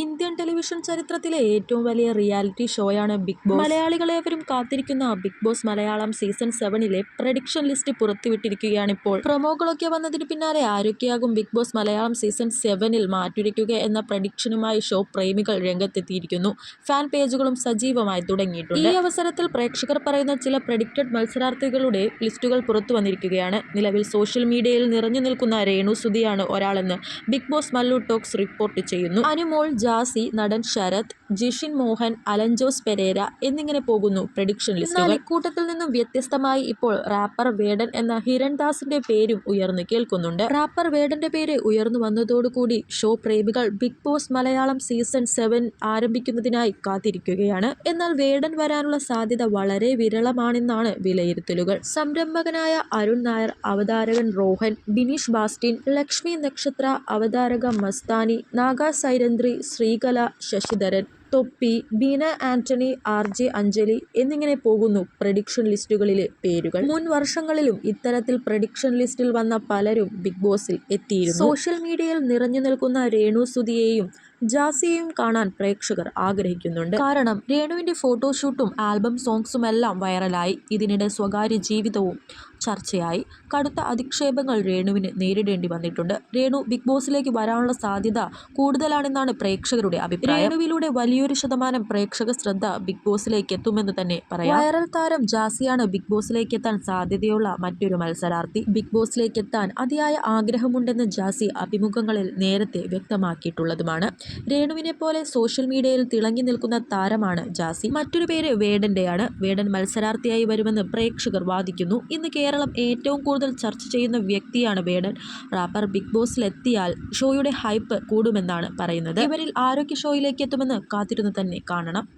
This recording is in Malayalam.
ഇന്ത്യൻ ടെലിവിഷൻ ചരിത്രത്തിലെ ഏറ്റവും വലിയ റിയാലിറ്റി ഷോയാണ് ബിഗ് ബോസ്. മലയാളികളേവരും കാത്തിരിക്കുന്ന ബിഗ് ബോസ് മലയാളം സീസൺ സെവനിലെ പ്രഡിക്ഷൻ ലിസ്റ്റ് പുറത്തുവിട്ടിരിക്കുകയാണിപ്പോൾ. പ്രൊമോകളൊക്കെ വന്നതിന് പിന്നാലെ ആരൊക്കെയാകും ബിഗ് ബോസ് മലയാളം സീസൺ സെവനിൽ മാറ്റുരയ്ക്കുക എന്ന പ്രഡിക്ഷനുമായി ഷോ പ്രേമികൾ രംഗത്തെത്തിയിരിക്കുന്നു. ഫാൻ പേജുകളും സജീവമായി തുടങ്ങിയിട്ടുണ്ട്. ഈ അവസരത്തിൽ പ്രേക്ഷകർ പറയുന്ന ചില പ്രഡിക്റ്റഡ് മത്സരാർത്ഥികളുടെ ലിസ്റ്റുകൾ പുറത്തു വന്നിരിക്കുകയാണ്. നിലവിൽ സോഷ്യൽ മീഡിയയിൽ നിറഞ്ഞു നിൽക്കുന്ന രേണു സുധിയാണ് ഒരാളെന്ന് big boss Mallu talks report ചെയ്യുന്നു. അനുമോൾ ജാസി നടൻ ശരത് ജിഷിൻ മോഹൻ അലൻജോസ് പെരേര എന്നിങ്ങനെ പോകുന്നു പ്രഡിക്ഷൻ ലിസ്റ്റുകൾ ഇക്കൂട്ടത്തിൽ നിന്നും വ്യത്യസ്തമായി ഇപ്പോൾ റാപ്പർ വേടൻ എന്ന ഹിരൺദാസിന്റെ പേരും ഉയർന്നു കേൾക്കുന്നുണ്ട്. റാപ്പർ വേടന്റെ പേര് ഉയർന്നു വന്നതോടുകൂടി ഷോ പ്രേമികൾ big boss Malayalam season seven ആരംഭിക്കുന്നതിനായി കാത്തിരിക്കുകയാണ്. എന്നാൽ വേടൻ വരാനുള്ള സാധ്യത വളരെ വിരളമാണെന്നാണ് വിലയിരുത്തലുകൾ. സംരംഭകനായ അരുൺ നായർ അവതാരകൻ റോഹൻ ബിനീഷ് ബാസ്റ്റിൻ ലക്ഷ്മി നക്ഷത്ര അവതാരക മസ്താനി നാഗ സൈരന്ദ്രി ശ്രീകല ശശിധരൻ തൊപ്പി ബീന ആന്റണി ആർ ജെ അഞ്ജലി എന്നിങ്ങനെ പോകുന്നു പ്രഡിക്ഷൻ ലിസ്റ്റുകളിലെ പേരുകൾ. മുൻ വർഷങ്ങളിലും ഇത്തരത്തിൽ പ്രഡിക്ഷൻ ലിസ്റ്റിൽ വന്ന പലരും ബിഗ് ബോസിൽ എത്തിയിരുന്നു. സോഷ്യൽ മീഡിയയിൽ നിറഞ്ഞു നിൽക്കുന്ന രേണു സുധിയെയും ജാസിയെയും കാണാൻ പ്രേക്ഷകർ ആഗ്രഹിക്കുന്നുണ്ട്. കാരണം രേണുവിന്റെ ഫോട്ടോഷൂട്ടും ആൽബം സോങ്സും എല്ലാം വൈറലായി. ഇതിനിടെ സ്വകാര്യ ജീവിതവും ചർച്ചയായി. കടുത്ത അധിക്ഷേപങ്ങൾ രേണുവിന് നേരിടേണ്ടി വന്നിട്ടുണ്ട്. രേണു ബിഗ് ബോസിലേക്ക് വരാനുള്ള സാധ്യത കൂടുതലാണെന്നാണ് പ്രേക്ഷകരുടെ അഭിപ്രായം. രേണുവിലൂടെ വലിയൊരു ശതമാനം പ്രേക്ഷക ശ്രദ്ധ ബിഗ് ബോസിലേക്ക് എത്തുമെന്ന് തന്നെ പറയാം. വൈറൽ താരം ജാസിയാണ് ബിഗ് ബോസിലേക്ക് എത്താൻ സാധ്യതയുള്ള മറ്റൊരു മത്സരാർത്ഥി. ബിഗ് ബോസിലേക്ക് എത്താൻ അതിയായ ആഗ്രഹമുണ്ടെന്ന് ജാസി അഭിമുഖങ്ങളിൽ നേരത്തെ വ്യക്തമാക്കിയിട്ടുള്ളതുമാണ്. രേണുവിനെ പോലെ സോഷ്യൽ മീഡിയയിൽ തിളങ്ങി നിൽക്കുന്ന താരമാണ് ജാസി. മറ്റൊരു പേര് വേടന്റെയാണ് വേടൻ മത്സരാർത്ഥിയായി വരുമെന്ന് പ്രേക്ഷകർ വാദിക്കുന്നു. ഇന്ന് കേരളം ഏറ്റവും കൂടുതൽ ചർച്ച ചെയ്യുന്ന വ്യക്തിയാണ് വേടൻ. റാപ്പർ ബിഗ് ബോസിലെത്തിയാൽ ഷോയുടെ ഹൈപ്പ് കൂടുമെന്നാണ് പറയുന്നത്. ഇവരിൽ ആരോഗ്യ ഷോയിലേക്ക് എത്തുമെന്ന് കാത്തിരുന്ന് തന്നെ കാണണം.